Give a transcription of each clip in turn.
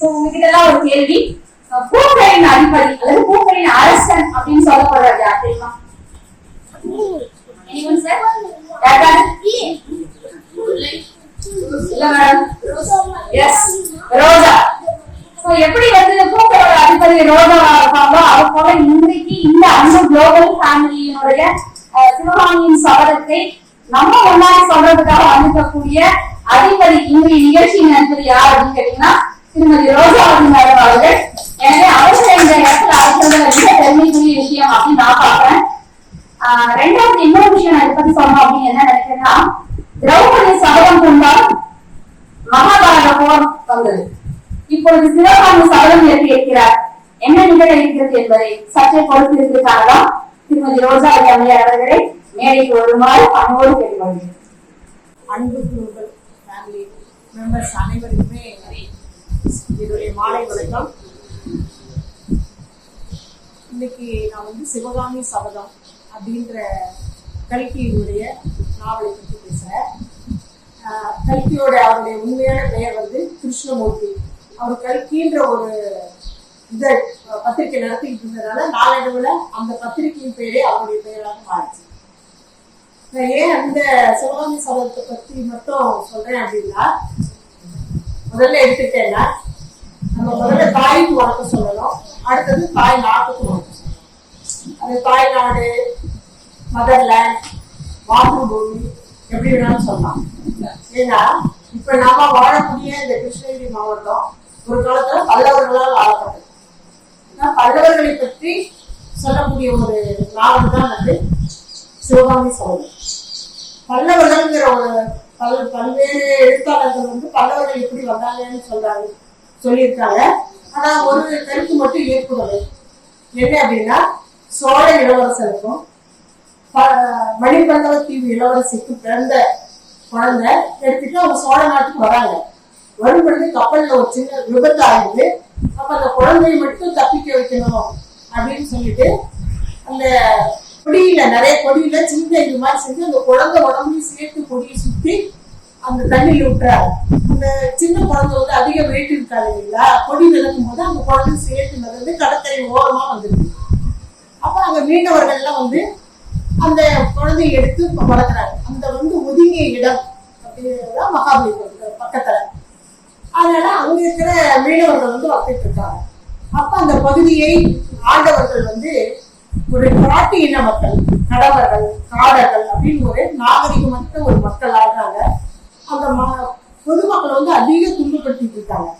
So உங்ககிட்ட எல்லாம் ஒரு கேள்வி. அஹ் பூக்களின் அதிபதி அல்லது பூக்களின் அரசன் அப்படின்னு சொல்லப்படுறது யார் தெரியுமா? ரோஜா. சோ எப்படி வந்து பூக்களோட அதிபதி ரோஜா இருக்காங்களோ அது போல இன்றைக்கு இந்த அந்த குளோபல் ஃபேமிலியினுடைய அஹ், சிவகாமியின் சபதத்தை நம்ம முன்னாடி சொல்றதுக்காக வந்திருக்கக்கூடிய அதிபதி இன்றைய நிகழ்ச்சியின் நண்பர் யார் அப்படின்னு கேட்டீங்கன்னா திருமதி ரோஜா மேடம் அவர்கள். எனவே அவர்கள் இந்த இடத்துல அழைக்கிறது மிக பெருமைக்குரிய விஷயம் அப்படின்னு நான் பாக்குறேன் ஆஹ் ரெண்டாவது இன்னொரு விஷயம் நான் இதை பத்தி சொல்லணும் அப்படின்னு என்ன நினைக்கிறேன்னா திரௌபதி சபதம் கொண்டால் மகாபாரத போர் வந்தது. இப்பொழுது சிவகாமி சபதம் எப்படி இருக்கிறார்? என்ன நிகழ இருக்கிறது என்பதை சற்றே பொறுத்து இருக்கிறார்களா திருமதி ரோஜா தமிழர் அவர்களை மேடைக்கு வருமாறு அன்போடு கேட்டுக்கொள்கிறேன். அன்பு குழுக்கள் ஃபேமிலி மெம்பர்ஸ் அனைவருக்குமே என்னுடைய மாலை வணக்கம். இன்னைக்கு நான் வந்து சிவகாமி சபதம் அப்படின்ற கல்கியினுடைய நாவலை பற்றி பேசுகிறேன் ஆஹ் கல்கியோட அவருடைய உண்மையான பெயர் வந்து கிருஷ்ணமூர்த்தி. அவர் கல்கின்ற ஒரு இதை பத்திரிகை நடத்திக்கிட்டு இருந்ததுனால நாளடைவில் அந்த பத்திரிகையின் பெயரே அவருடைய பெயராக மாறிச்சு. ஏன் அந்த சிவகாமி சபதத்தை பத்தி மட்டும் சொல்றேன் அப்படின்னா முதல்ல எடுத்துட்டேன்னா நம்ம முதல்ல தாய்க்கு வளர்க்க சொல்லணும். அடுத்தது தாய் நாட்டுக்கு வளர்க்க சொல்லணும். அது தாய் நாடு மதர்லேண்ட் மாதృభூமி எப்படி வேணாலும் சொல்லலாம். ஏன்னா இப்ப நாம வாழக்கூடிய இந்த கிருஷ்ணகிரி மாவட்டம் ஒரு காலத்துல பல்லவர்களால் ஆளப்பட்டது. பல்லவர்களை பற்றி சொல்லக்கூடிய ஒரு நாவல் தான் வந்து சிவகாமி சோழன் பல்லவர்கள்ங்கிற ஒரு பல் பல்வேறு எழுத்தாளர்கள் வந்து பல்லவர்கள் எப்படி வந்தாங்கன்னு சொல்றாங்க சொல்லியிருக்காங்க. ஆனா ஒரு கருத்து மட்டும் ஏற்புடையது என்ன அப்படின்னா சோழ இளவரசருக்கும் மணிபந்தவ தீவு இளவரசிக்கும் பிறந்த குழந்தை எடுத்துட்டு அவங்க சோழ நாட்டுக்கு வராங்க. வரும் பொழுது கப்பல்ல ஒரு சின்ன விபத்து ஆகுது அப்ப அந்த குழந்தையை மட்டும் தப்பிக்க வைக்கணும் அப்படின்னு சொல்லிட்டு அந்த கொடியில நிறைய கொடியில சின்ன இது மாதிரி செஞ்சு அந்த குழந்தை உடம்புலையும் சேர்த்து கொடியை சுத்தி அந்த தண்ணியில் விட்டுறாரு அந்த சின்ன குழந்தை வந்து அதிக வெயிட் இருக்காது இல்லைங்களா? கொடி விளக்கும் போது அந்த குழந்தை சேர்த்து மிதந்து கடற்கரை ஓரமா வந்துருக்கு அப்ப அங்க மீனவர்கள்லாம் வந்து அந்த குழந்தையை எடுத்து வளர்க்குறாங்க. அந்த வந்து ஒதுங்கிய இடம் அப்படிங்கிறதுதான் மகாபலிபுரம் பக்கத்துல. அதனால அங்க இருக்கிற மீனவர்கள் வந்து வளர்த்துட்டு இருக்காங்க. அப்ப அந்த பகுதியை ஆண்டவர்கள் வந்து ஒரு காட்டு இன மக்கள் கடவர்கள் காடர்கள் அப்படின்னு ஒரு நாகரிகமற்ற ஒரு மக்கள் ஆகிறாங்க. அந்த ம- பொதுமக்களை வந்து அதிக துன்பப்படுத்திட்டு இருக்காங்க.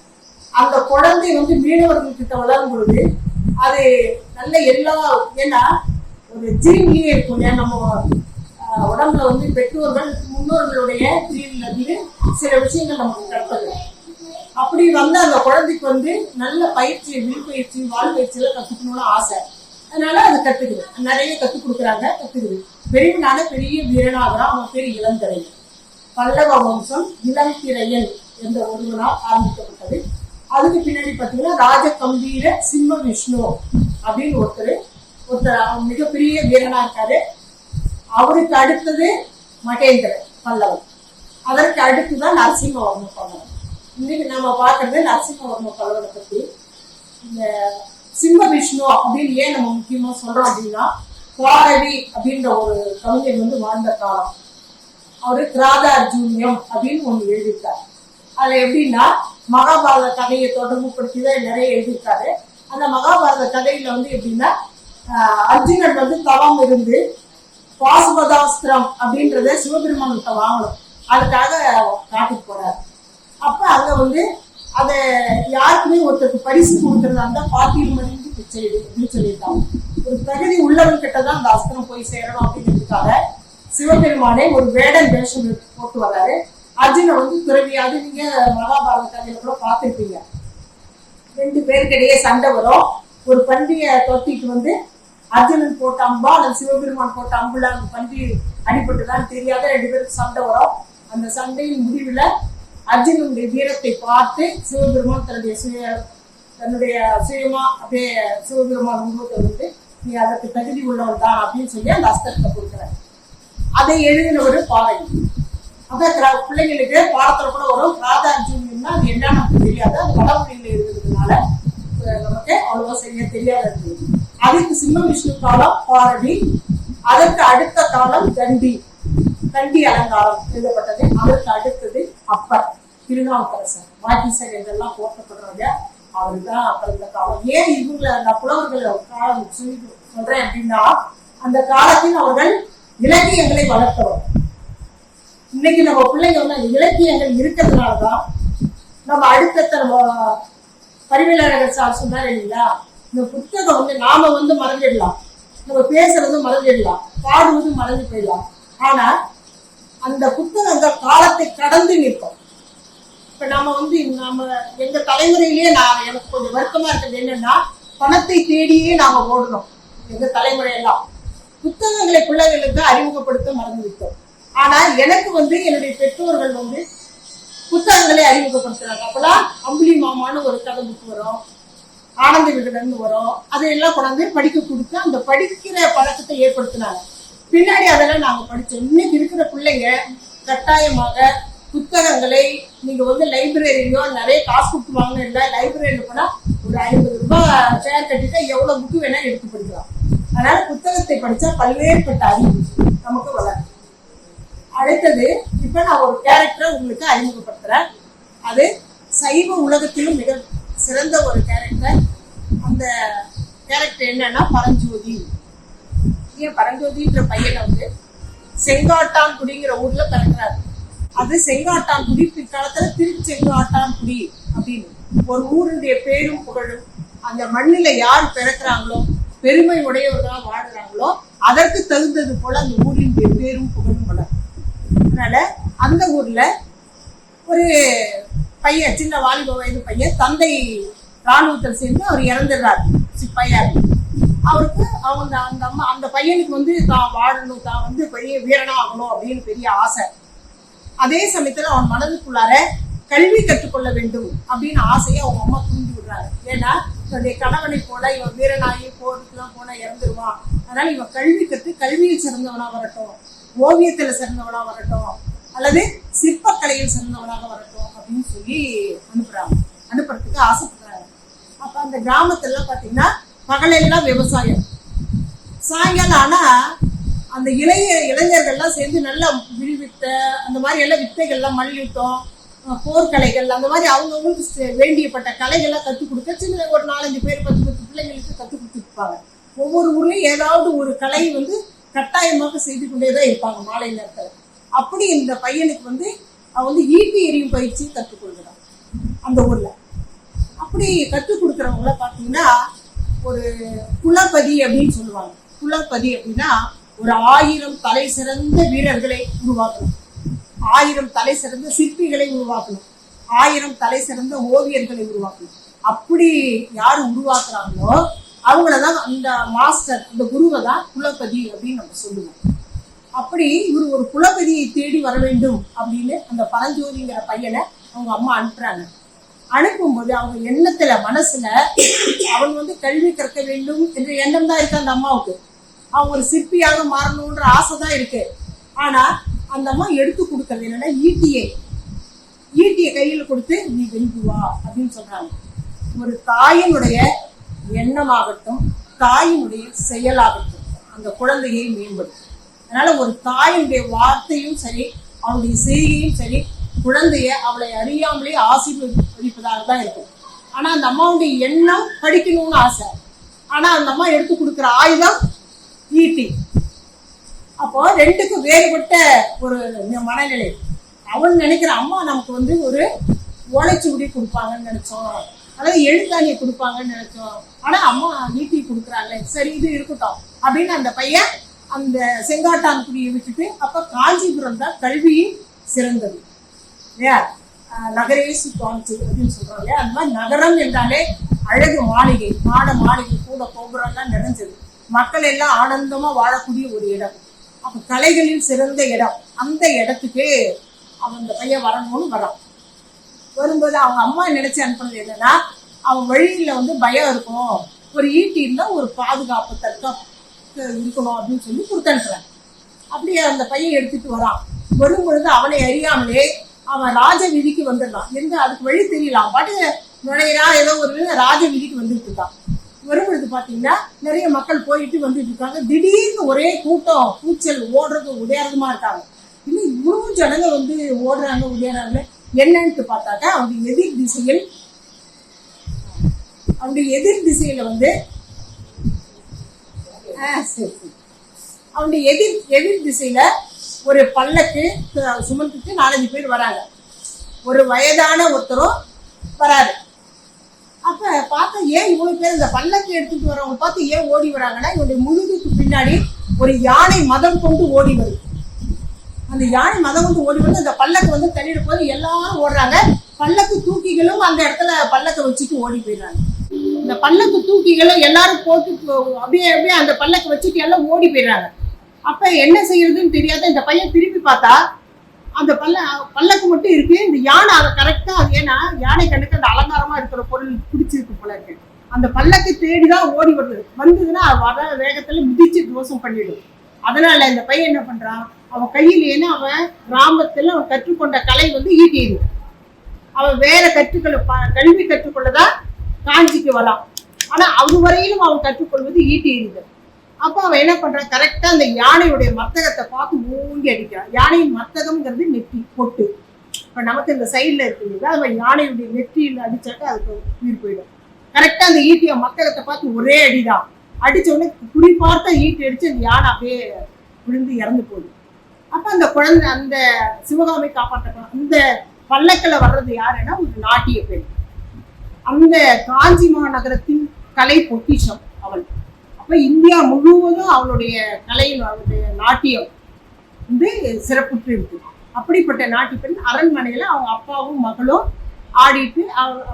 அந்த குழந்தை வந்து மீனவர்கள் கிட்ட வளரும் பொழுது அது நல்ல எல்லா ஏன்னா ஒரு ஜீன்லயே இருக்கும். இல்லையா நம்ம உடம்புல வந்து பெற்றோர்கள் முன்னோர்களுடைய ஜீன்ல இருந்து சில விஷயங்கள் நமக்கு கற்பது அப்படி வந்து அந்த குழந்தைக்கு வந்து நல்ல பயிற்சி வில் பயிற்சி வாழ் பயிற்சியெல்லாம் கத்துக்கணும்னு ஆசை. அதனால அதை கத்துக்குது. நிறைய கத்துக் கொடுக்குறாங்க கத்துக்குது. பெரியவனால பெரிய வீரனாகிறான் அவன் பேர் இளந்திரையன் பல்லவ வம்சம் இளந்திரையன் என்ற ஒருவனால் ஆரம்பிக்கப்பட்டது. அதுக்கு பின்னாடி பார்த்தீங்கன்னா ராஜ கம்பீர சிம்ம விஷ்ணு அப்படின்னு ஒருத்தர் ஒருத்தர் அவன் மிகப்பெரிய வீரனா இருக்காரு. அவருக்கு அடுத்தது மகேந்திரன் பல்லவன். அதற்கு அடுத்துதான் நரசிம்மவர்ம பல்லவன். இன்னைக்கு நம்ம பார்க்கறது நரசிம்மவர்ம பல்லவனை பத்தி. இந்த சிம்ம விஷ்ணு அப்படின்னு ஏன் நம்ம முக்கியமா சொல்றோம் அப்படின்னா பாரவி அப்படின்ற ஒரு கவிஞர் வந்து வாழ்ந்த காலம். அவரு கிராதார்ஜுனியம் அப்படின்னு ஒண்ணு எழுதியிருக்காரு. அதுல எப்படின்னா மகாபாரத கதையை தொடர்புபடுத்தி தான் நிறைய எழுதியிருக்காரு. அந்த மகாபாரத கதையில வந்து எப்படின்னா ஆஹ் அர்ஜுனன் வந்து தவம் இருந்து பாசுபதாஸ்திரம் அப்படின்றத சிவபெருமான்கிட்ட வாங்கணும். அதுக்காக காட்டுக்கு போறாரு. அப்ப அங்க வந்து அதை யாருக்குமே ஒருத்தருக்கு பரிசு கொடுக்கறதா இருந்தா பாட்டியில் மணிந்து பிச்சை எடுக்கணும்னு சொல்லியிருக்காங்க. ஒரு தகுதி உள்ளவர்கிட்ட தான் அந்த அஸ்திரம் போய் சேரணும் அப்படிங்கிறதுக்காக சிவபெருமானே ஒரு வேடன் வேஷம் போட்டு வர்றாரு. அர்ஜுனை வந்து துறவியாவது நீங்க மகாபாரத கதையில கூட பார்த்துருப்பீங்க. ரெண்டு பேருக்கிடையே சண்டை வரும். ஒரு பண்டிய தொத்திட்டு வந்து அர்ஜுனன் போட்ட அம்பா அல்லது சிவபெருமான் போட்ட அம்புல அந்த பண்டி அடிபட்டுதான் தெரியாத ரெண்டு பேருக்கு சண்டை வரும். அந்த சண்டையின் முடிவுல அர்ஜுனனுடைய வீரத்தை பார்த்து சிவபெருமான் தன்னுடைய சுய தன்னுடைய சுயமா அப்படியே சிவபெருமான் உருவத்தை வந்து நீ அதற்கு தகுதி உள்ளவன் தான் அப்படின்னு சொல்லி அந்த அஸ்திரத்தை கொடுக்குறாரு. அதை எழுதினவர் பாறை அதான் கிரா- பிள்ளைங்களுக்கு பாடத்துல கூட வரும். ராதா அர்ஜுன்னா அது என்ன நமக்கு தெரியாது. அது வடமொழியில் இருக்கிறதுனால நமக்கு அவ்வளவா சரியா தெரியாது அதுக்கு சிம்ம விஷ்ணு காலம் பாரதி அதற்கு அடுத்த காலம் தண்டி தண்டி அலங்காரம் எழுதப்பட்டது. அதற்கு அடுத்தது அப்பர். திருநாவுக்கரசர். வாக்கீசர் என்றெல்லாம் போற்றப்படுறவங்க அவரு தான் அப்புறம் இந்த காலம். ஏன் இவங்களை நான் புலவர்கள் காலம் சொல்லி சொல்றேன் அப்படின்னா அந்த காலத்தில் அவர்கள் இலக்கியங்களை வளர்த்தவர். இன்னைக்கு நம்ம பிள்ளைங்க வந்து அந்த இலக்கியங்கள் இருக்கிறதுனாலதான் நம்ம அடுத்த நம்ம சார் சொன்னார் இல்லைங்களா? இந்த புத்தகம் வந்து நாம வந்து மறந்துடலாம். நம்ம பேசுறது மறந்துடலாம். பாடுவது மறந்து போயிடலாம். ஆனா அந்த புத்தகங்கள் காலத்தை கடந்து நிற்கும். இப்ப நாம வந்து நம்ம எங்க தலைமுறையிலேயே நான் எனக்கு கொஞ்சம் வருத்தமா இருக்கிறது என்னன்னா பணத்தை தேடியே நாம ஓடுறோம் எங்க தலைமுறையெல்லாம். புத்தகங்களை பிள்ளைகளுக்கு அறிமுகப்படுத்த மறந்து விட்டோம் ஆனா எனக்கு வந்து என்னுடைய பெற்றோர்கள் வந்து புத்தகங்களை அறிமுகப்படுத்துறாங்க. அப்பெல்லாம் அம்புலி மாமான்னு ஒரு கதை புக் வரும் ஆனந்த விகடன் வரும். அதையெல்லாம் கொண்டாந்து படிக்க கொடுத்து அந்த படிக்கிற பழக்கத்தை ஏற்படுத்தினாங்க. பின்னாடி அதெல்லாம் நாங்க படிச்சோம். இன்னைக்கு இருக்கிற பிள்ளைங்க கட்டாயமாக புத்தகங்களை நீங்க வந்து லைப்ரரியோ நிறைய காசு கொடுத்து வாங்கினா இல்லை லைப்ரரியில் போனால் ஒரு ஐம்பது ரூபாய் சேர் கட்டிட்டா எவ்வளோ புக்கு வேணா எடுத்து படிக்கலாம். அதனால புத்தகத்தை படித்தா பல்வேறுபட்ட அறிவு நமக்கு வளரும். அடுத்தது இப்போ நான் ஒரு கேரக்டரை உங்களுக்கு அறிமுகப்படுத்துகிறேன் அது சைவ உலகத்திலும் மிக சிறந்த ஒரு கேரக்டர் அந்த கேரக்டர் என்னன்னா பரஞ்சோதி. ஏன் பரஞ்சோதின்ற பையனை வந்து செங்காட்டான் குடிங்கிற ஊர்ல பிறக்கிறாரு. அது செங்காட்டான்குடி பிற்காலத்துல திருச்செங்காட்டான்குடி அப்படின்னு. ஒரு ஊருடைய பேரும் புகழும். அந்த மண்ணில யார் பிறக்கிறாங்களோ பெருமை உடையவர்களா வாழ்றாங்களோ அதற்கு தகுந்தது போல அந்த ஊரின் பேரும் புகழும் வளரும் அதனால அந்த ஊர்ல ஒரு பையன் சின்ன வாலிப வயது பையன் தந்தை ராணுவத்தில் சேர்ந்து அவர் இறந்துடுறாரு. சிப்பையார் அவருக்கு அவங்க அந்த அம்மா அந்த பையனுக்கு வந்து தான் வாழணும் தான் வந்து பெரிய வீரனா ஆகணும் அப்படின்னு பெரிய ஆசை. அதே சமயத்துல அவன் மனதுக்குள்ளார கல்வி கற்றுக்கொள்ள வேண்டும் அப்படின்னு ஆசையை அவங்க அம்மா தூண்டி விடுறாரு ஏன்னா தன்னுடைய கணவனை போல இவன் வீரனாகி போருக்குலாம் போனா இறந்துருவான். அதனால இவன் கல்வி கற்று கல்வியில் சிறந்தவனா வரட்டும் ஓவியத்துல சிறந்தவனா வரட்டும் அல்லது சிற்பக்கலையில் சிறந்தவனாக வரட்டும் அப்படின்னு சொல்லி அனுப்புறாங்க. அனுப்புறதுக்கு ஆசைப்படுறாங்க. அப்ப அந்த கிராமத்துல பாத்தீங்கன்னா பகலெல்லாம் விவசாயம். சாயங்காலம் ஆனா அந்த இளைய இளைஞர்கள்லாம் சேர்ந்து நல்ல வித்தை அந்த மாதிரி எல்லாம் வித்தைகள்லாம் மல்யுத்தம் போர்க்கலைகள் அந்த மாதிரி அவங்கவுங்களுக்கு வேண்டியப்பட்ட கலைகள்லாம் கற்றுக் கொடுக்க சின்ன ஒரு நாலஞ்சு பேர் பத்து பத்து பிள்ளைங்களுக்கு கற்றுக் கொடுத்துருப்பாங்க. ஒவ்வொரு ஊர்லேயும் ஏதாவது ஒரு கலை வந்து கட்டாயமாக செய்து கொண்டே தான் இருப்பாங்க மாலை நேரத்தில் அப்படி இந்த பையனுக்கு வந்து அவன் வந்து ஈட்டி எரியும் பயிற்சி கற்றுக் கொடுக்குறான். அந்த ஊரில். அப்படி கற்றுக் கொடுக்குறவங்கள பார்த்தீங்கன்னா ஒரு குலப்பதி அப்படின்னு சொல்லுவாங்க. குலபதி அப்படின்னா ஒரு ஆயிரம் தலை சிறந்த வீரர்களை உருவாக்கணும். ஆயிரம் தலை சிறந்த சிற்பிகளை உருவாக்கணும். ஆயிரம் தலை சிறந்த ஓவியர்களை உருவாக்கணும். அப்படி யார் உருவாக்குறாங்களோ அவங்களதான் அந்த மாஸ்டர் அந்த குருவை தான் குலப்பதி அப்படின்னு நம்ம சொல்லுவோம். அப்படி இவர் ஒரு குலப்பதியை தேடி வர வேண்டும் அப்படின்னு அந்த பரஞ்சோதிங்கிற பையனை அவங்க அம்மா அனுப்புறாங்க. அனுப்பும்போது அவங்க எண்ணத்துல மனசுல அவன் வந்து கல்வி கற்க வேண்டும் என்ற எண்ணம் தான் இருக்கு அந்த அம்மாவுக்கு. அவன் ஒரு சிற்பியாக மாறணுன்ற ஆசை தான் இருக்கு. ஆனா அந்த அம்மா எடுத்து கொடுக்கறது என்னன்னா ஈட்டியை. ஈட்டியை கையில கொடுத்து நீ வெல்கு வா அப்படின்னு சொல்றாங்க. ஒரு தாயினுடைய எண்ணமாகட்டும் தாயினுடைய செயலாகட்டும் அந்த குழந்தையை மேம்படுத்தும். அதனால ஒரு தாயினுடைய வார்த்தையும் சரி அவளுடைய செய்கையும் சரி குழந்தைய அவளை அறியாமலே ஆசீர்வதிப்பதாக தான் இருக்கும். ஆனா அந்த அம்மாவுடைய எண்ணம் படிக்கணும்னு ஆசை. ஆனா அந்த அம்மா எடுத்து கொடுக்குற ஆயுதம் ஈட்டி. அப்போ ரெண்டுக்கும் வேறுபட்ட ஒரு மனநிலை. அவன் நினைக்கிற அம்மா நமக்கு வந்து ஒரு ஓலைச்சுவடி கொடுப்பாங்கன்னு நினைச்சோம். அதாவது எழுத்தாணியை கொடுப்பாங்கன்னு நினைச்சோம். ஆனா அம்மா ஈட்டி கொடுக்குறாங்களே சரி இது இருக்கட்டும். அப்படின்னு அந்த பையன் அந்த செங்காட்டான் குடியை விட்டுட்டு அப்ப காஞ்சிபுரம் தான் கல்வியில் சிறந்தது. இல்லையா? நகரேசி நகரேசு காஞ்சி அப்படின்னு சொல்றாங்க இல்லையா? அந்த மாதிரி நகரம் என்றாலே அழகு மாளிகை. மாட மாளிகை கூட கோபுரம் தான் நிறைஞ்சது. மக்கள் எல்லாம் ஆனந்தமா வாழக்கூடிய ஒரு இடம். அப்ப கலைகளில் சிறந்த இடம். அந்த இடத்துக்கு அவன் அந்த பையன் வரணும்னு வரான். வரும்போது அவங்க அம்மா நினைச்சு அனுப்புனது என்னன்னா அவன் வழியில வந்து பயம் இருக்கும். ஒரு ஈட்டி இருந்தால் ஒரு பாதுகாப்பு தற்காப்பு இருக்கணும் அப்படின்னு சொல்லி கொடுத்தனுப்புறாங்க அப்படியே அந்த பையன் எடுத்துட்டு வரான். வரும் பொழுது அவனை அறியாமலே அவன் ராஜ விதிக்கு வந்துடுறான். எங்க அதுக்கு வழி தெரியல. அவன் பாட்டு நுழையிறா ஏதோ ஒரு ராஜ விதிக்கு வந்துட்டு இருக்கான். வரும்பொழுது பாத்தீங்கன்னா நிறைய மக்கள் போயிட்டு வந்துட்டு இருக்காங்க. திடீர்னு ஒரே கூட்டம் கூச்சல் ஓடுறது உடையாரதுமா இருக்காங்க. இன்னும் இவ்வளவு ஜனங்க வந்து ஓடுறாங்க உடையாறாங்க. என்னன்ட்டு பார்த்தாக்கா அவங்க எதிர் திசையில் அவங்க எதிர் திசையில வந்து அவங்க சரி, சரி. அவனுடைய எதிர் எதிர் திசையில ஒரு பல்லக்கு சுமந்துட்டு நாலஞ்சு பேர் வராங்க. ஒரு வயதான ஒருத்தரும் வராரு. அப்ப பார்த்தா ஏன் இவ்வளவு பேர் இந்த பல்லக்கு எடுத்துட்டு வரவங்க பார்த்து ஏன் ஓடி வராங்கன்னா இவனுடைய முதுகுக்கு பின்னாடி ஒரு யானை மதம் கொண்டு ஓடி வருது அந்த யானை மதம் கொண்டு ஓடி வந்து அந்த பல்லக்கு வந்து தள்ளிட போது எல்லாரும் ஓடுறாங்க. பல்லக்கு தூக்கிகளும் அந்த இடத்துல பல்லக்கை வச்சுட்டு ஓடி போயிடுறாங்க. இந்த பல்லக்கு தூக்கிகளும் எல்லாரும் போட்டு அப்படியே அப்படியே அந்த பல்லக்கு வச்சுட்டு எல்லாம் ஓடி போயிடுறாங்க. அப்ப என்ன செய்யறதுன்னு தெரியாத இந்த பையன் திரும்பி பார்த்தா அந்த பல்ல பல்லக்கு மட்டும் இருக்கு. இந்த யானை அதை கரெக்டா அது ஏன்னா யானை கண்ணுக்கு அந்த அலங்காரமா இருக்கிற பொருள் பிடிச்சிருக்கு போல இருக்கு. அந்த பல்லக்கு தேடிதான் ஓடி வருது. வந்ததுன்னா வர வேகத்துல மிதிச்சு தோசம் பண்ணிடும். அதனால இந்த பையன் என்ன பண்றான்? அவன் கையில் ஏன்னா அவன் கிராமத்துல அவன் கற்றுக்கொண்ட கலை வந்து ஈட்டியது. அவன் வேற கற்றுக்களை ப- கல்வி கற்றுக்கொள்ளதான் காஞ்சிக்கு வரான். ஆனா அது வரையிலும் அவன் கற்றுக்கொள்வது ஈட்டி எறிதல் அப்போ அவன் என்ன பண்றான்? கரெக்டா அந்த யானையுடைய மத்தகத்தை பார்த்து மூங்கி அடிக்கிறான். யானையின் மத்தகம்ங்கிறது நெத்தி பொட்டு. இப்போ நமக்கு இந்த சைடில் இருக்கு இல்லையா? யானையுடைய நெற்றியில் அடிச்சாக்கா அதுக்கு உயிர் போயிடும். கரெக்டாக அந்த ஈட்டிய மத்தகத்தை பார்த்து ஒரே அடிதான். அடிச்ச உடனே குறி பார்த்த ஈட்டி அடிச்சு அந்த யானை அப்படியே விழுந்து இறந்து போகுது அப்போ அந்த குழந்தை அந்த சிவகாமி காப்பாற்ற அந்த பல்லக்கில் வர்றது யாருன்னா ஒரு நாட்டிய பெண். அந்த காஞ்சி மாநகரத்தின் கலை பொக்கிஷம் அவள். அப்போ இந்தியா முழுவதும் அவளுடைய கலையில் அவளுடைய நாட்டியம் வந்து சிறப்புற்று இருக்கு. அப்படிப்பட்ட நாட்டிய பெண் அரண்மனையில அவங்க அப்பாவும் மகளும் ஆடிட்டு அவ-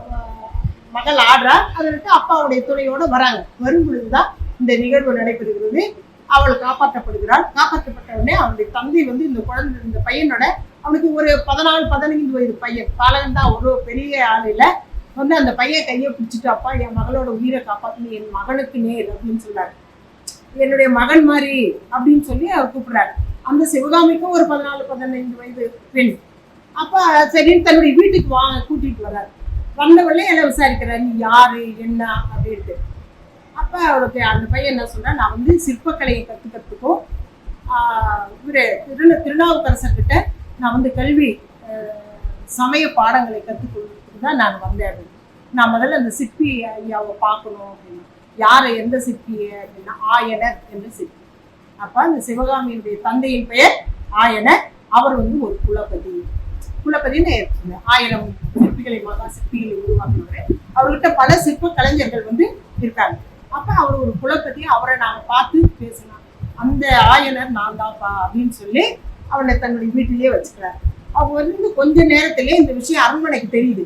மகள் ஆடுறா. அதற்கு அப்பாவுடைய துணையோட வராங்க. வரும் பொழுதுதான் இந்த நிகழ்வு நடைபெறுகிறது. அவள் காப்பாற்றப்படுகிறாள். காப்பாற்றப்பட்ட உடனே அவனுடைய தந்தை வந்து இந்த குழந்தை இந்த பையனோட அவனுக்கு ஒரு பதினாலு பதினைந்து வயது பையன். பாலகன் தான் ஒரு பெரிய ஆள் இல்லை. வந்து அந்த பையன் கையை பிடிச்சிட்டு அப்பா என் மகளோட உயிரை காப்பாற்றி என் மகனுக்கு நேர் அப்படின்னு சொல்றாரு. என்னுடைய மகன் மாதிரி அப்படின்னு சொல்லி அவர் கூப்பிடுறாரு. அந்த சிவகாமிக்கும் ஒரு பதினாலு பதினைந்து வயது பெண். அப்போ சரின்னு தன்னுடைய வீட்டுக்கு வா கூட்டிட்டு வர்றாரு. வந்தவளே எல்லாம் விசாரிக்கிறார் நீ யாரு என்ன? அப்படின்ட்டு. அப்போ அவருக்கு அந்த பையன் என்ன சொல்றா நான் வந்து சிற்பக்கலையை கற்றுக்கிறதுக்கும் ஆஹ் இவரு திரு திருநாவுக்கரசர்கிட்ட நான் வந்து கல்வி சமய பாடங்களை கற்றுக்கொள்வேன் தான் நான் வந்தேன். அப்படின்னு. நான் முதல்ல அந்த சிற்பி ஐயாவை பார்க்கணும் அப்படின்னு. யாரை எந்த சிற்பி அப்படின்னா ஆயனர் என்ற சிற்பி. அப்போ அந்த சிவகாமியினுடைய தந்தையின் பெயர் ஆயனர். அவர் வந்து ஒரு குலபதி. குலப்பதின்னு ஆயிரம் சிற்பிகளை மகா சிற்பிகளை உருவாக்குனவர். அவர்கிட்ட பல சிற்ப கலைஞர்கள் வந்து இருக்காங்க. அப்போ அவர் ஒரு குலபதி அவரை நாங்க பார்த்து பேசலாம். அந்த ஆயனர் நான் தான்ப்பா அப்படின்னு சொல்லி அவனை தன்னுடைய வீட்டிலேயே வச்சுக்கிறார். அவங்க வந்து கொஞ்ச நேரத்திலே இந்த விஷயம் அரண்மனைக்கு தெரியுது.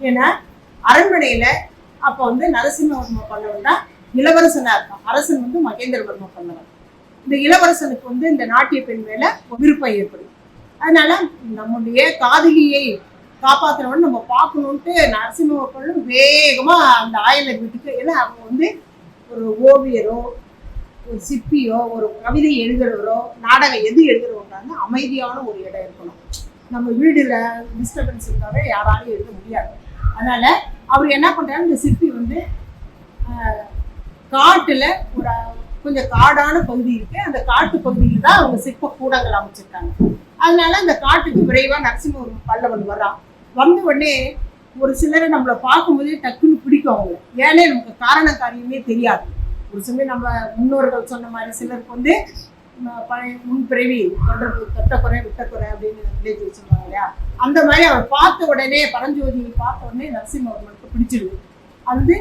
ஏன்னா அரண்மனையில அப்ப வந்து நரசிம்மவர்ம பல்லவன் தான் இளவரசனா இருக்கான். அரசன் வந்து மகேந்திரவர்ம பல்லவன் இந்த இளவரசனுக்கு வந்து இந்த நாட்டிய பெண் மேல விருப்பம் ஏற்படும். அதனால நம்முடைய காதலியை காப்பாத்துறவன் நம்ம பார்க்கணுன்ட்டு நரசிம்ம பல்லவன் வேகமா அந்த ஆயனர் வீட்டுக்கு ஏன்னா அவங்க வந்து ஒரு ஓவியரோ ஒரு சிற்பியோ ஒரு கவிதை எழுதுறவரோ நாடகம் எது எழுதுறவங்க அமைதியான ஒரு இடம் இருக்கணும். நம்ம வீடுல டிஸ்டர்பன்ஸ் இருந்தாவே யாராலையும் எழுத முடியாது. அதனால அவர் என்ன பண்றாரு இந்த சிற்பி வந்து காட்டுல ஒரு கொஞ்சம் காடான பகுதி இருக்கு. அந்த காட்டு பகுதியில் தான் அவங்க சிற்ப கூடங்கள் அமைச்சிருக்காங்க. அதனால அந்த காட்டுக்கு விரைவா நரசிம்ம பல்லவன் வர்றான். வந்த உடனே ஒரு சிலரை நம்மளை பார்க்கும்போதே டக்குன்னு பிடிக்கும் அவங்க ஏன்னே நமக்கு காரண காரியமே தெரியாது. ஒரு சமயம் நம்ம முன்னோர்கள் சொன்ன மாதிரி சிலருக்கு வந்து பழைய முன்பிறவி தொடர்பு தொட்டக்குறை விட்டக்குறை அப்படின்னு வில்லேஜ் சொல்லுவாங்க இல்லையா? அந்த மாதிரி அவர் பார்த்த உடனே பரஞ்சோதி பார்த்த உடனே நரசிம்மவர்மனுக்கு பிடிச்சிருது அது வந்து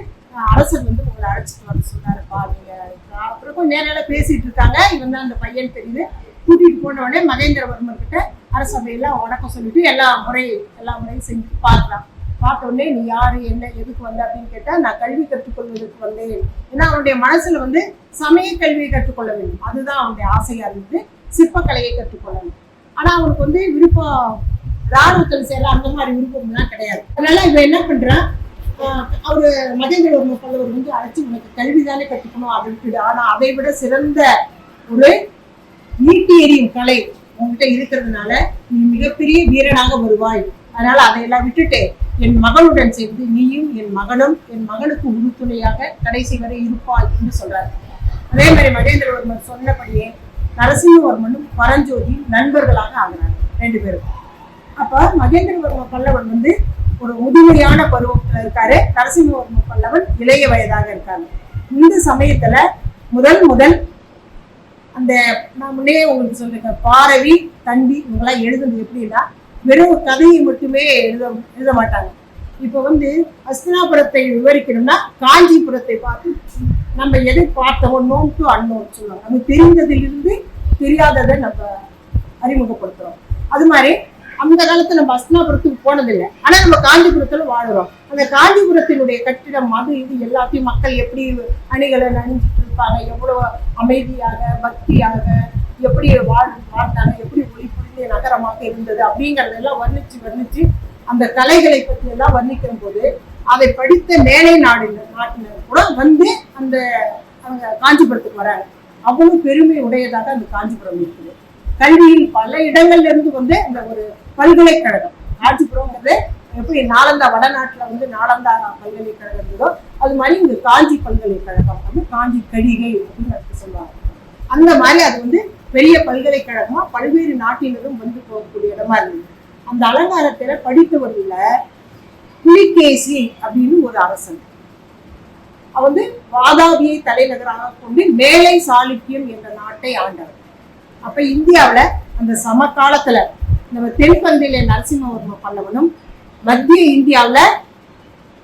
அரசர் வந்து உங்களை அழைச்சிட்டு வர சொன்னாருப்பா நீங்கள் அப்புறம் கொஞ்சம் நேரம் பேசிட்டு இருக்காங்க. இவன் தான் அந்த பையன் தெரியுது. கூட்டிகிட்டு போன உடனே மகேந்திரவர்மன் கிட்ட அரசபையில வணக்கம் சொல்லிட்டு எல்லா முறையும் எல்லா முறையும் செஞ்சு பார்க்கலாம். பார்த்தோன்னே நீ யாரு? என்ன? எதுக்கு வந்த? அப்படின்னு கேட்டா நான் கல்வி கற்றுக்கொள்வதற்கு வந்தேன். ஏன்னா அவனுடைய மனசுல வந்து சமய கல்வியை கற்றுக்கொள்ள வேண்டும். அதுதான் அவனுடைய ஆசையா இருந்தது. சிற்பக்கலையை கற்றுக்கொள்ளணும் ஆனா அவனுக்கு வந்து விருப்பம் ராணுவத்தில் சேர அந்த மாதிரி விருப்பம்லாம் கிடையாது. அதனால இவன் என்ன பண்றான்? ஆஹ் அவரு மகேந்திரவர்ம பல்லவர் வந்து அழைச்சு உனக்கு கல்வி தானே கற்றுக்கணும்? அப்படின்ட்டு ஆனா அதை விட சிறந்த ஒரு ஈட்டி எறியும் கலை உன்கிட்ட இருக்கிறதுனால நீ மிகப்பெரிய வீரனாக வருவாய். அதனால அதையெல்லாம் விட்டுட்டு என் மகளுடன் சேர்ந்து நீயும் என் மகனும் என் மகனுக்கு உறுதுணையாக கடைசி வரை இருப்பாய் என்று சொல்றாரு. அதே மாதிரி மகேந்திரவர்மன் சொன்னபடியே நரசிம்மவர்மனும் பரஞ்சோதி நண்பர்களாக ஆகிறாங்க ரெண்டு பேரும். அப்ப மகேந்திரவர்ம பல்லவன் வந்து ஒரு முதுமையான பருவத்துல இருக்காரு. நரசிம்மவர்ம பல்லவன் இளைய வயதாக இருக்காங்க. இந்த சமயத்துல முதல் முதல் அந்த நான் முன்னே உங்களுக்கு சொல்லிருக்கேன் பாரவி தண்டி இவங்கெல்லாம் எழுதுனது எப்படின்னா வெறும் கதையை மட்டுமே எழுத எழுத மாட்டாங்க. இப்போ வந்து அஸ்தினாபுரத்தை விவரிக்கணும்னா காஞ்சிபுரத்தை பார்த்து நம்ம எதை பார்த்தோம் நோன் டு அன்னோன் சொல்லுவாங்க. நம்ம தெரிந்ததிலிருந்து தெரியாததை நம்ம அறிமுகப்படுத்துறோம். அது மாதிரி அந்த காலத்துல நம்ம அஸ்தினாபுரத்துக்கு போனதில்லை. ஆனா நம்ம காஞ்சிபுரத்துல வாழுறோம். அந்த காஞ்சிபுரத்தினுடைய கட்டிடம் அது இது எல்லாத்தையும் மக்கள் எப்படி அணிகளை நணிஞ்சிட்டு இருப்பாங்க? எவ்வளவு அமைதியாக பக்தியாக எப்படி வாழ் வாழ்ந்தாங்க எப்படி ஒளி புரிந்த நகரமாக இருந்தது அப்படிங்கறதெல்லாம் வர்ணிச்சு வர்ணிச்சு அந்த கலைகளை பற்றி எல்லாம் வர்ணிக்கும் போது அதை படித்த மேலை நாடினர் நாட்டினர் கூட வந்து அந்த அவங்க காஞ்சிபுரத்துக்கு வராங்க. அவ்வளவு பெருமை உடையதாக அந்த காஞ்சிபுரம் இருக்குது. கல்வியில் பல இடங்கள்ல இருந்து வந்து அந்த ஒரு பல்கலைக்கழகம் காஞ்சிபுரம்ங்கிறது எப்படி நாலந்தா வடநாட்டுல வந்து நாலந்தா பல்கலைக்கழகம் இருந்ததோ அது மாதிரி இந்த காஞ்சி பல்கலைக்கழகம் வந்து காஞ்சி கடிகை அப்படின்னு சொல்லுவாங்க. அந்த மாதிரி அது வந்து பெரிய பல்கலைக்கழகமா பல்வேறு நாட்டினரும் வந்து போகக்கூடிய இடமா இருந்தது. அந்த அலங்காரத்துல படித்தவர்கள புலிகேசி அப்படின்னு ஒரு அரசன். வந்து வாதாபியை தலைநகராக கொண்டு மேலை சாளுக்கியம் என்ற நாட்டை ஆண்டவர் அப்ப இந்தியாவில அந்த சமகாலத்துல நம்ம தென்பந்தில நரசிம்மவர்ம பல்லவனும் மத்திய இந்தியாவுல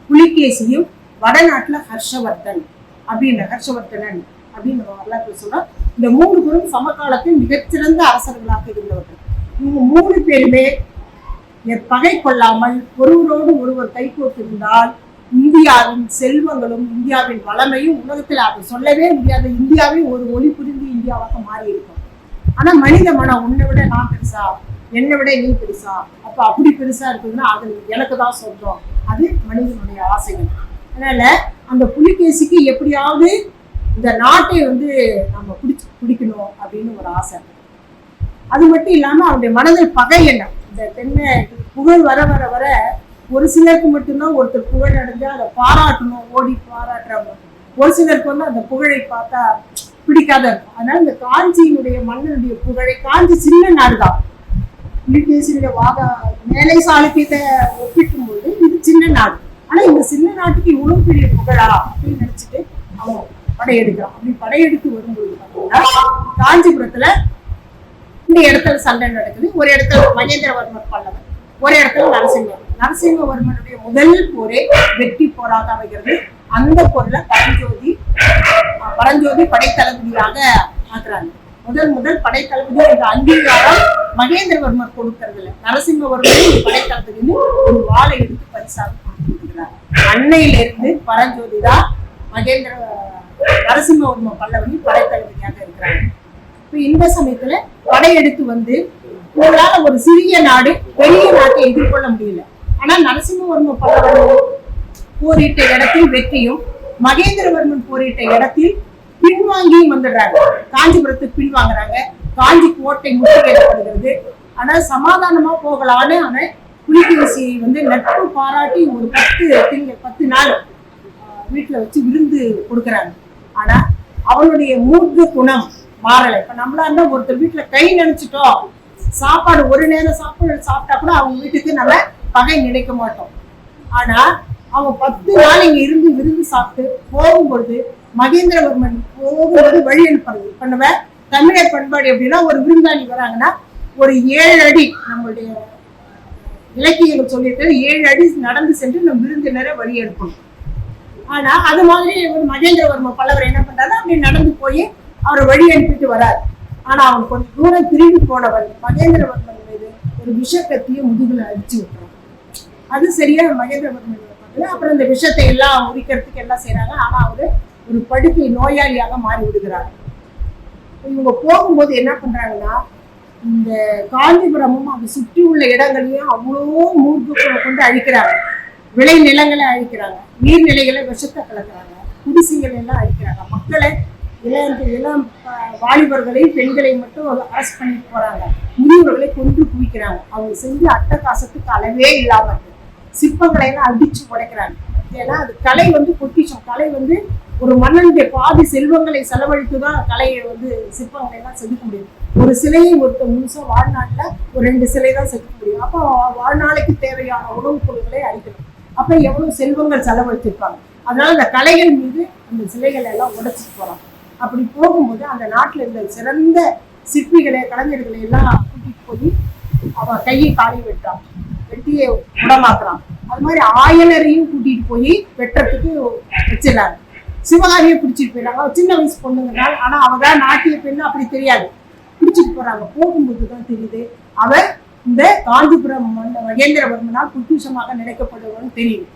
புலிகேசியும் வடநாட்டுல ஹர்ஷவர்தன் அப்படின்னு ஹர்ஷவர்தனன் அப்படின்னு நம்ம வரலாற்று சொல்றோம். இந்த மூணு பேரும் சமகாலத்தில் மிகச்சிறந்த அரசர்களாக இருந்தவர்கள். இவங்க மூணு பேருமே பகை கொள்ளாமல் ஒருவரோடு ஒருவர் கைகோட்டிருந்தால் இந்தியாவின் செல்வங்களும் இந்தியாவின் வளமையும் உலகத்தில் அதை சொல்லவே முடியாத இந்தியாவே ஒரு ஒளி புரிந்து இந்தியாவாக மாறி இருக்கும் ஆனா மனித மனம் உன்னை விட நான் பெருசா என்னை விட நீ பெருசா அப்ப அப்படி பெருசா இருக்குதுன்னா அது எனக்கு தான் சொல்றோம். அது மனிதனுடைய ஆசைகள். அதனால அந்த புலிகேசிக்கு எப்படியாவது இந்த நாட்டை வந்து நம்ம பிடிச்சு பிடிக்கணும் அப்படின்னு ஒரு ஆசை. அது மட்டும் இல்லாம அவருடைய மனதில் பகை என்ன இந்த தென்னை புகழ் வர வர வர ஒரு சிலருக்கு மட்டும்தான் ஒருத்தர் புகழ் அடைஞ்சு அதை பாராட்டணும் ஓடி பாராட்டுறவங்க. ஒரு சிலருக்கு வந்து அந்த புகழை பார்த்தா பிடிக்காத இருக்கும். அதனால இந்த காஞ்சியினுடைய மன்னனுடைய புகழை காஞ்சி சின்ன நாடுதான். தான் வாக வாத மேலை சாளுக்கியத்தை ஒப்பிக்கும்போது இது சின்ன நாடு. ஆனா இந்த சின்ன நாட்டுக்கு இவ்வளவு பெரிய புகழா அப்படின்னு நினைச்சிட்டு அவன் படையெடுக்கிறான் அப்படி படையெடுத்து வரும்போது பார்த்தீங்கன்னா காஞ்சிபுரத்துல இந்த இடத்துல சண்டை நடக்குது. ஒரு இடத்துல மகேந்திரவர்மர் பல்லவன் ஒரு இடத்துல நரசிம்மர். நரசிம்மவர்மனுடைய முதல் போரே வெற்றி போராக அமைகிறது. அந்த போர்ல பரஞ்சோதி பரஞ்சோதி படைத்தளபதியாக ஆக்குறாங்க முதல் முதல் படைத்தளபதி என்ற அங்கீகாரம் மகேந்திரவர்மர் கொடுக்கறது இல்லை நரசிம்மவர்மன் படைத்தளபதினு ஒரு வாழை எடுத்து பரிசாக கொடுக்கிறார் அன்னையில பரஞ்சோதி தான் மகேந்திர நரசிம்மவர்ம பல்லவனி படைத்தளபதியாக இருக்கிறாங்க இப்ப இந்த சமயத்துல படையெடுத்து வந்து உங்களால ஒரு சிறிய நாடு பெரிய நாட்டை எதிர்கொள்ள முடியல. ஆனா நரசிம்மவர்ம பல்லவன் போரிட்ட இடத்தில் வெற்றியும் மகேந்திரவர்மன் போரிட்ட இடத்தில் பின்வாங்கியும் வந்துடுறாங்க. காஞ்சிபுரத்துக்கு பின்வாங்குறாங்க. காஞ்சி கோட்டை முற்றுகையிடப்படுகிறது ஆனா சமாதானமா போகலான்னு அவன் புலிகேசியை வந்து நட்பு பாராட்டி ஒரு பத்து திங்கள் பத்து நாள் வீட்டுல வச்சு விருந்து கொடுக்குறாங்க. ஆனா அவனுடைய மூர்க்க குணம் மாறலை. இப்ப நம்மளா இருந்தா ஒருத்தர் வீட்டுல கை நினைச்சிட்டோம். சாப்பாடு ஒரு நேரம் சாப்பாடு சாப்பிட்டா கூட அவங்க வீட்டுக்கு நம்ம பகை நினைக்க மாட்டோம். ஆனா அவன் பத்து நாள் இங்க இருந்து விருந்து சாப்பிட்டு போகும்பொழுது மகேந்திரவர்மன் போகும்போது வழி அனுப்புறது. இப்ப நம்ம தமிழர் பண்பாடு எப்படின்னா ஒரு விருந்தாளி வராங்கன்னா ஒரு ஏழு அடி நம்மளுடைய இலக்கியங்கள் சொல்லிட்டு ஏழு அடி நடந்து சென்று நம்ம விருந்தினரை வழி அனுப்பணும். ஆனா அது மாதிரி ஒரு மகேந்திரவர்ம பல்லவர் என்ன பண்றாரு அப்படி நடந்து போய் அவரை வழி அனுப்பிட்டு வரார். ஆனா அவன் கொஞ்சம் தூரம் திரும்பி போனவன் மகேந்திரவர்மன் மீது ஒரு விஷக்கத்திய முதுகுல அடிச்சு விட்டான். அது சரியா மகேந்திரவர்மன் பண்ணல அப்புறம் இந்த விஷத்தை எல்லாம் உரிக்கிறதுக்கு எல்லாம் செய்றாங்க? ஆனா அவரு ஒரு படுக்கை நோயாளியாக மாறி விடுகிறார். இவங்க போகும்போது என்ன பண்றாங்கன்னா இந்த காஞ்சிபுரமும் அதை சுற்றி உள்ள இடங்களையும் அவ்வளோ மூர்க்கங்களை கொண்டு அழிக்கிறாங்க. விளை நிலங்களை அழிக்கிறாங்க. நீர்நிலைகளை விஷத்தை கலக்கிறாங்க. குடிசைகள் எல்லாம் அழிக்கிறாங்க. மக்களை இளம் இளம் வாலிபர்களையும் பெண்களையும் மட்டும் அரெஸ்ட் பண்ணிட்டு போறாங்க. முதியவர்களை கொண்டு குவிக்கிறாங்க. அவங்க செஞ்சு அட்டகாசத்துக்கு அளவே இல்லாம இருக்கு. சிற்பங்களை எல்லாம் அடிச்சு உடைக்கிறாங்க. ஏன்னா அது கலை வந்து பொக்கிஷம். கலை வந்து ஒரு மன்னனுடைய பாதி செல்வங்களை செலவழித்து தான் கலையை வந்து சிற்பங்களை எல்லாம் செதுக்க முடியும். ஒரு சிலையை ஒருத்த முழுசா வாழ்நாளில் ஒரு ரெண்டு சிலை தான் செதுக்க முடியும். அப்போ வாழ்நாளைக்கு தேவையான உணவுப் பொருட்களை அழிக்கணும். அப்ப எவ்வளவு செல்வங்கள் செலவழிச்சிருப்பாங்க அதனால அந்த கலைகள் மீது அந்த சிலைகளை எல்லாம் உடைச்சிட்டு போறாங்க. அப்படி போகும்போது அந்த நாட்டுல இருந்த சிறந்த சிற்பிகளை கலைஞர்களை எல்லாம் கூட்டிட்டு போய் அவன் கையை காலி வெட்டான் வெட்டியை உடமாக்குறான் அது மாதிரி ஆயனரையும் கூட்டிட்டு போய் வெட்டுறதுக்கு வச்சிடறாங்க. சிவகாரியை பிடிச்சிட்டு போயிடறாங்க. சின்ன வயசு பொண்ணுங்கனால ஆனா அவ தான் நாட்டிய பெண்ணு அப்படி தெரியாது. பிடிச்சிட்டு போறாங்க. போகும்போது தான் தெரியுது அவ இந்த காஞ்சிபுரம் மன்ன- மகேந்திரவர்மனால் புத்திசமாக நினைக்கப்படுவன்னு தெரியும்.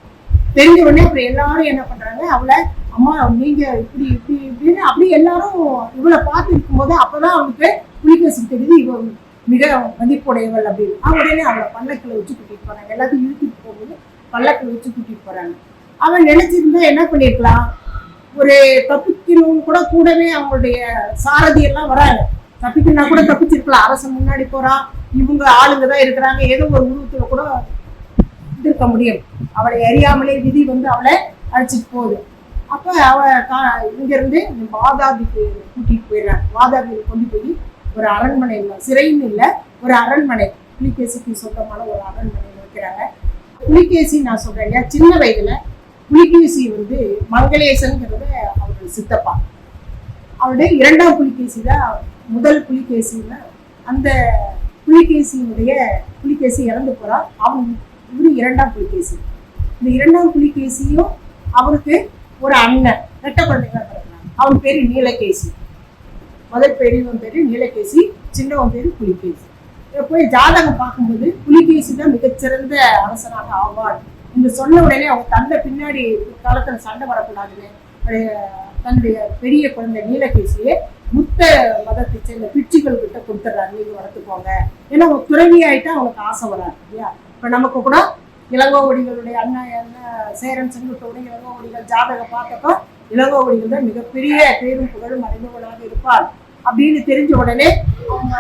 தெரிஞ்ச உடனே அப்புறம் எல்லாரும் என்ன பண்றாங்க அவளை அம்மா நீங்க இப்படி இப்படி இப்படின்னு அப்படி எல்லாரும் இவளை பார்த்து இருக்கும்போது அப்பதான் அவனுக்கு புலிகேசி தெரியுது இவ மிக மதிப்புடையவள் அப்படின்னு. உடனே அவளை பல்லக்கில் வச்சு கூட்டிட்டு போறாங்க. எல்லாத்தையும் இழுத்துட்டு போகும்போது பல்லக்கில் வச்சு கூட்டிட்டு போறாங்க. அவன் நினைச்சிருந்தா என்ன பண்ணிருக்கலாம் ஒரு தப்பிக்கணும் கூட கூடவே அவங்களுடைய சாரதி எல்லாம் வராங்க. தப்பிக்கணும்னா கூட தப்பிச்சிருக்கலாம். அரசன் முன்னாடி போறான் இவங்க ஆளுங்க தான் இருக்கிறாங்க. ஏதோ ஒரு உருவத்துல கூட இருக்க முடியும் அவளை அறியாமலே விதி வந்து அவளை அழைச்சிட்டு போகுது. அப்ப அவ கா- இங்க இருந்து வாதாபிக்கு கூட்டிட்டு போயிடுறாங்க. வாதாபியை கொண்டு போய் ஒரு அரண்மனை இல்லை சிறைன்னு இல்ல ஒரு அரண்மனை புலிகேசிக்கு சொந்தமான ஒரு அரண்மனை வைக்கிறாங்க. புலிகேசி நான் சொல்றேன் இல்லையா சின்ன வயதுல புலிகேசி வந்து மங்களேசன்ங்கிறத அவருடைய சித்தப்பா. அவருடைய இரண்டாம் புலிகேசி தான் முதல் புலிகேசின்னா அந்த புலிகேசியினுடைய புலிகேசி இறந்து போறா அவன் இவரு இரண்டாம் புலிகேசி. இந்த இரண்டாம் புலிகேசியும் அவருக்கு ஒரு அண்ணன் ரெட்ட குழந்தைங்களா பிறக்கிறாங்க அவன் பேரு நீலகேசி. முதல் பெரியவன் பேரு நீலகேசி சின்னவன் பேரு புலிகேசி. போய் ஜாதகம் பார்க்கும்போது புலிகேசி தான் மிகச்சிறந்த அரசனாக ஆவார் என்று சொன்ன உடனே அவங்க தந்தை பின்னாடி காலத்துல சண்டை வரக்கூடாதுன்னு தன்னுடைய பெரிய குழந்தை நீலகேசியை புத்த மதத்தை சேர்ந்த பிட்சிகள் கிட்ட கொடுத்துட்றாரு. நீங்க வளர்த்துக்கோங்க. ஏன்னா அவங்க துறவி ஆயிட்டா அவனுக்கு ஆசை வராது இல்லையா? இப்ப நமக்கு கூட இளங்கோவடிகளுடைய அண்ணன் அண்ணன் சேரன் செங்குட்டோட இளங்கோவடிகள் ஜாதகம் பார்த்தப்ப இளங்கோவடிகள் தான் மிகப்பெரிய பேரும் புகழும் அறிந்தவர்களாக இருப்பார் அப்படின்னு தெரிஞ்ச உடனே அவங்க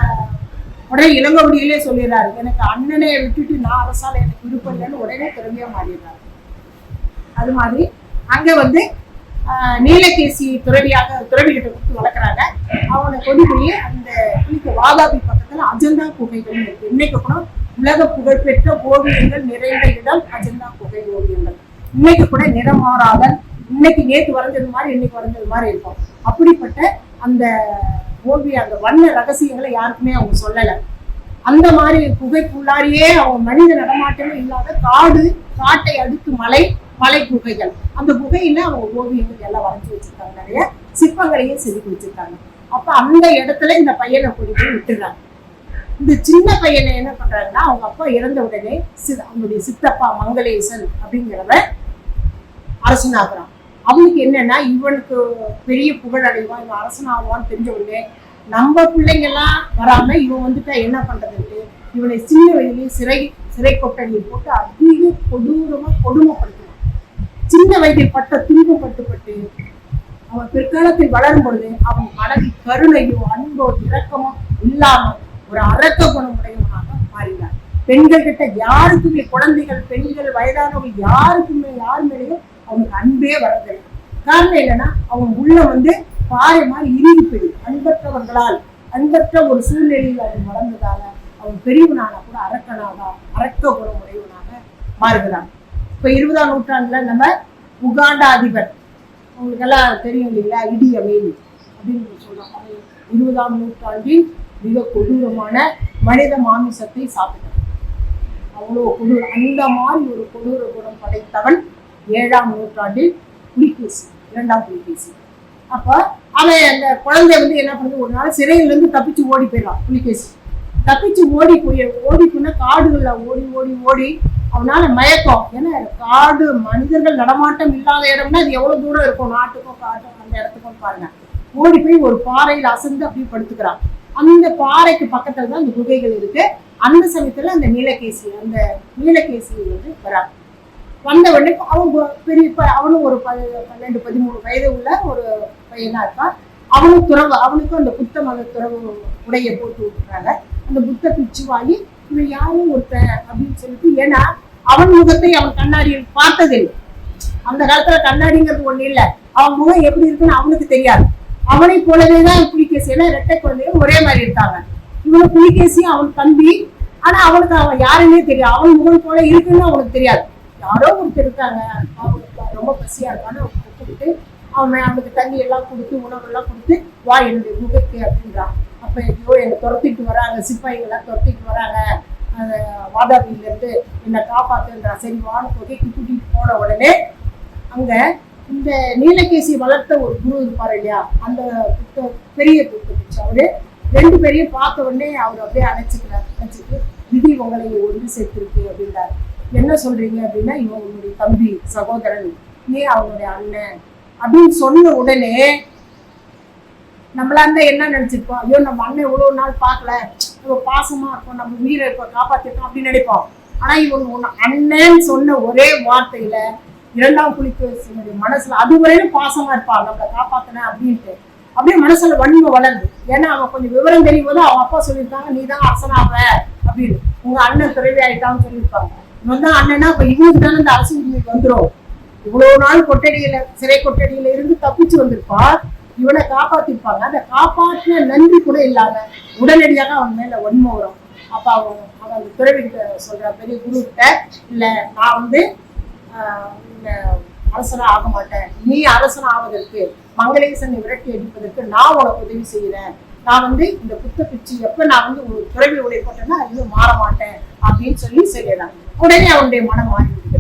உடனே இளங்கோவடிகளே சொல்லிடுறாரு. எனக்கு அண்ணனை விட்டுட்டு நான் அரசால எனக்கு விருப்பம் இல்லைன்னு உடனே திறமையா மாறிடுறாரு. அது மாதிரி அங்க வந்து நீலகேசி துறவியாக துறவிகிட்ட கொடுத்து வளர்க்குறாங்க. அவனை கொண்டு போய் அந்த குளிக்க வாதாபி பக்கத்துல அஜந்தா குகைகள் இருக்கு. இன்னைக்கு கூட உலக புகழ்பெற்ற ஓவியங்கள் நிறைந்த இடம் அஜந்தா குகை ஓவியங்கள். இன்னைக்கு கூட நிறம் மாறாத இன்னைக்கு நேத்து வரைஞ்சது மாதிரி இன்னைக்கு வரைஞ்சது மாதிரி இருக்கும். அப்படிப்பட்ட அந்த ஓவிய அந்த வண்ண ரகசியங்களை யாருக்குமே அவங்க சொல்லலை. அந்த மாதிரி குகைக்குள்ளாரியே அவங்க மனித நடமாட்டமே இல்லாத காடு காட்டை அடுத்து மலை மலை குகைகள். அந்த குகையில அவங்க ஓவியங்கள் எல்லாம் வரைஞ்சி வச்சிருக்காங்க. நிறைய சிற்பங்களையும் செதுக்கி வச்சிருக்காங்க. அப்ப அந்த இடத்துல இந்த பையனை கொண்டு போய் விட்டுறாங்க. இந்த சின்ன பையனை என்ன பண்றாங்கன்னா அவங்க அப்பா இறந்த உடனே சி- சித்தப்பா மங்களேசன் அப்படிங்கிறவன் அரசனாகிறான். அவனுக்கு என்னன்னா இவனுக்கு பெரிய புகழ் அடைவான் இவன் அரசனாகுவான்னு தெரிஞ்ச உடனே நம்ம பிள்ளைங்க எல்லாம் வராம இவன் வந்துட்டா என்ன பண்றதுன்ட்டு இவனை சின்ன வயதிலேயே சிறை சிறை கொட்டையை போட்டு அதிக கொடூரமா கொடுமைப்படுத்துவான் சின்ன வயதில் பட்ட துன்பப்பட்டு பட்டு அவன் பிற்காலத்தில் வளரும் பொழுது அவன் மனதில் கருணையோ அன்போ இரக்கமோ இல்லாம ஒரு அரக்க குணமுடையவனாக மாறினார். பெண்கள் கிட்ட யாருக்குமே குழந்தைகள் பெண்கள் வயதானவங்க யாருக்குமே யார் மேலேயும் அவனுக்கு அன்பே வரதில்லை காரணம் என்னன்னா அவன் உள்ள வந்து பாறை மாதிரி இறுதி போயிடும் அன்பற்றவர்களால் அன்பற்ற ஒரு சூழ்நிலையில் அவன் வளர்ந்ததால அவன் பெரியவனாக கூட அரக்கனாக அரக்க குணமுடையவனாக மாறுகிறான். இப்ப இருபதாம் நூற்றாண்டுல நம்ம உகாண்டா அதிபர் உங்களுக்கு எல்லாம் தெரியும் இல்லைங்களா? இடி அப்படின்னு சொல்றோம். இருபதாம் நூற்றாண்டில் மிக கொடூரமான மனித மாமிசத்தை சாப்பிட்டான் அவ்வளோ கொடூர அந்த மாதிரி ஒரு கொடூர குணம் படைத்தவன் ஏழாம் நூற்றாண்டில் புலிகேசி இரண்டாம் புலிகேசி. அப்போ அவன் அந்த குழந்தை வந்து என்ன பண்ணுது? ஒரு நாள் சிறையில இருந்து தப்பிச்சு ஓடி போயிடலாம் புலிகேசி. தப்பிச்சு ஓடி போய் ஓடி போனால் காடுகள்ல ஓடி ஓடி ஓடி அவனால மயக்கம். ஏன்னா காடு மனிதர்கள் நடமாட்டம் இல்லாத இடம்னா அது எவ்வளவு தூரம் இருக்கும்? நாட்டுக்கும் காட்டுக்கும் அந்த இடத்துக்கும் பாருங்க. ஓடி போய் ஒரு பாறையில் அசந்து அப்படியே படுத்துக்கிறான். அந்த பாறைக்கு பக்கத்துல தான் அந்த குகைகள் இருக்கு. அந்த சமயத்துல அந்த நீலகேசி அந்த நீலகேசி வந்து வரான். வந்த உடனே அவன் பெரிய ப- அவனும் ஒரு ப பன்னெண்டு பதிமூணு வயது உள்ள ஒரு பையனா இருப்பான் அவனும் துறவு அவனுக்கும் அந்த புத்த மத துறவு உடைய போட்டு விட்டுறாங்க. அந்த புத்த பிச்சுவாயி இவன் யாரும் ஒருத்தன் அப்படின்னு சொல்லிட்டு ஏன்னா அவன் முகத்தை அவன் கண்ணாடியில் பார்த்ததில்லை. அந்த காலத்துல கண்ணாடிங்கிறது ஒண்ணு இல்ல. அவன் முகம் எப்படி இருக்குன்னு அவனுக்கு தெரியாது. அவனை போலவே தான் புலிகேசி ஏன்னா ரெட்டை குழந்தைகள் ஒரே மாதிரி இருக்காங்க. இவன் புலிகேசியும் அவன் தம்பி. ஆனா அவனுக்கு அவன் யாருன்னே தெரியும் அவன் முகம் போல இருக்குன்னு அவனுக்கு தெரியாது. யாரோ ஒருத்தர் இருக்காங்க. அவனுக்கு ரொம்ப பசியா இருக்கான்னு அவன் அவன் அவனுக்கு தண்ணி எல்லாம் கொடுத்து உணவு எல்லாம் கொடுத்து வா என்னுடைய முகத்தை அப்படின்றான் அப்ப ஐயோ என்னை துரத்திட்டு வராங்க. சிப்பாய்கள்லாம் துரத்திட்டு வராங்க. அந்த இருந்து என்னை காப்பாற்றுன்ற சரி வான்னு புகைக்கு கூட்டிட்டு போன உடனே அங்க இந்த நீலகேசி வளர்த்த ஒரு குரு இருப்பார் இல்லையா? அந்த புத்த- பெரிய புத்த அவரு ரெண்டு பேரையும் பார்த்த உடனே அவர் அப்படியே அணைச்சிக்கிறார். அணைச்சிட்டு விதி உங்களை ஒன்று சேர்த்திருக்கு அப்படின்றார். என்ன சொல்றீங்க? அப்படின்னா இவன் உன்னுடைய தம்பி சகோதரன். நீ அவனுடைய அண்ணன். அப்படின்னு சொன்ன உடனே நம்மளா இருந்தா என்ன நினைச்சிருப்போம்? ஐயோ நம்ம அண்ணன் இவ்வளவு நாள் பார்க்கல. இவ்வளவு பாசமா இருக்கும். நம்ம உயிரை இப்ப காப்பாத்திருக்கோம் அப்படின்னு நினைப்போம். ஆனா இவன் உன்னை அண்ணன் சொன்ன ஒரே வார்த்தையில இரண்டாம் புலிகேசியினுடைய மனசுல அதுவரையிலும் பாசமா இருப்பான். நம்மளை காப்பாத்தினேன் அப்படின்ட்டு. அப்படியே மனசுல வன்மை வளருது. ஏன்னா அவன் கொஞ்சம் விவரம் தெரியும் போது அவன் அப்பா சொல்லியிருக்காங்க நீ தான் அரசனாவ? அப்படின்னு. உங்க அண்ணன் துறவி ஆயிட்டான்னு சொல்லியிருப்பாங்க. இவன் தான் அண்ணனா இப்ப இவனுக்கு தானே இந்த அரசு உரிமை வந்துரும்? இவ்வளவு நாள் கொட்டடியில சிறை கொட்டடியில இருந்து தப்பிச்சு வந்திருப்பா இவனை காப்பாத்திருப்பாங்க. அந்த காப்பாற்றின நன்றி கூட இல்லாம உடனடியாக அவன் மேல ஒன்மை வரும் அப்ப அவன் அவன் அந்த துறவிகிட்ட சொல்ற பெரிய குரு கிட்ட இல்ல நான் வந்து இந்த அரசனா ஆக மாட்டேன். நீ அரசன் ஆவதற்கு மங்களேசனை விரட்டி அடிப்பதற்கு நான் உனக்கு உதவி செய்கிறேன். நான் வந்து இந்த புத்த பிச்சு எப்ப நான் வந்து ஒரு துறவி உடை போட்டேன்னா இன்னும் மாற மாட்டேன். அப்படின்னு சொல்லி சொல்லிடுறாங்க. உடனே அவனுடைய மனம் மாறிவிடுது.